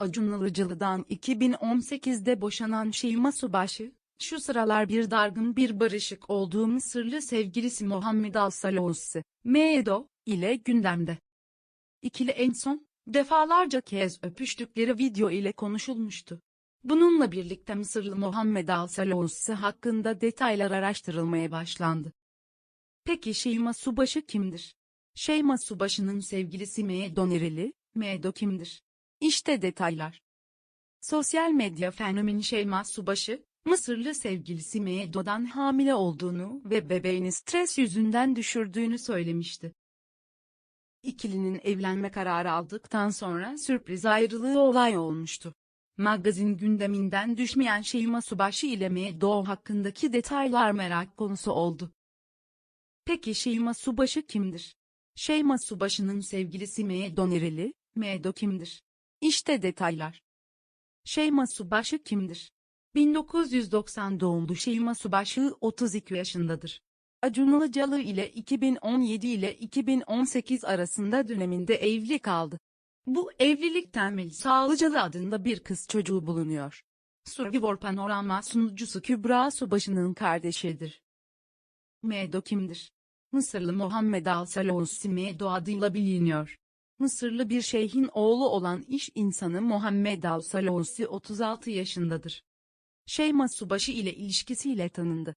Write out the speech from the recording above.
Acun Ilıcalı'dan 2018'de boşanan Şeyma Subaşı, şu sıralar bir dargın bir barışık olduğu Mısırlı sevgilisi Muhammed Al-Salosi, Meedo, ile gündemde. İkili en son, defalarca kez öpüştükleri video ile konuşulmuştu. Bununla birlikte Mısırlı Muhammed Al-Salosi hakkında detaylar araştırılmaya başlandı. Peki Şeyma Subaşı kimdir? Şeyma Subaşı'nın sevgilisi Meedo nereli, Meedo kimdir? İşte detaylar. Sosyal medya fenomeni Şeyma Subaşı, Mısırlı sevgilisi Meedo'dan hamile olduğunu ve bebeğini stres yüzünden düşürdüğünü söylemişti. İkilinin evlenme kararı aldıktan sonra sürpriz ayrılığı olay olmuştu. Magazin gündeminden düşmeyen Şeyma Subaşı ile Meedo hakkındaki detaylar merak konusu oldu. Peki Şeyma Subaşı kimdir? Şeyma Subaşı'nın sevgilisi Meedo nereli, Meedo kimdir? İşte detaylar. Şeyma Subaşı kimdir? 1990 doğumlu Şeyma Subaşı 32 yaşındadır. Acun Ilıcalı ile 2017 ile 2018 arasında döneminde evli kaldı. Bu evlilikten Melisa Ilıcalı adında bir kız çocuğu bulunuyor. Survivor Panorama sunucusu Kübra Subaşı'nın kardeşidir. Medo kimdir? Mısırlı Muhammed Al-Salosi Medo adıyla biliniyor. Mısırlı bir şeyhin oğlu olan iş insanı Muhammed Al-Salosi 36 yaşındadır. Şeyma Subaşı ile ilişkisiyle tanındı.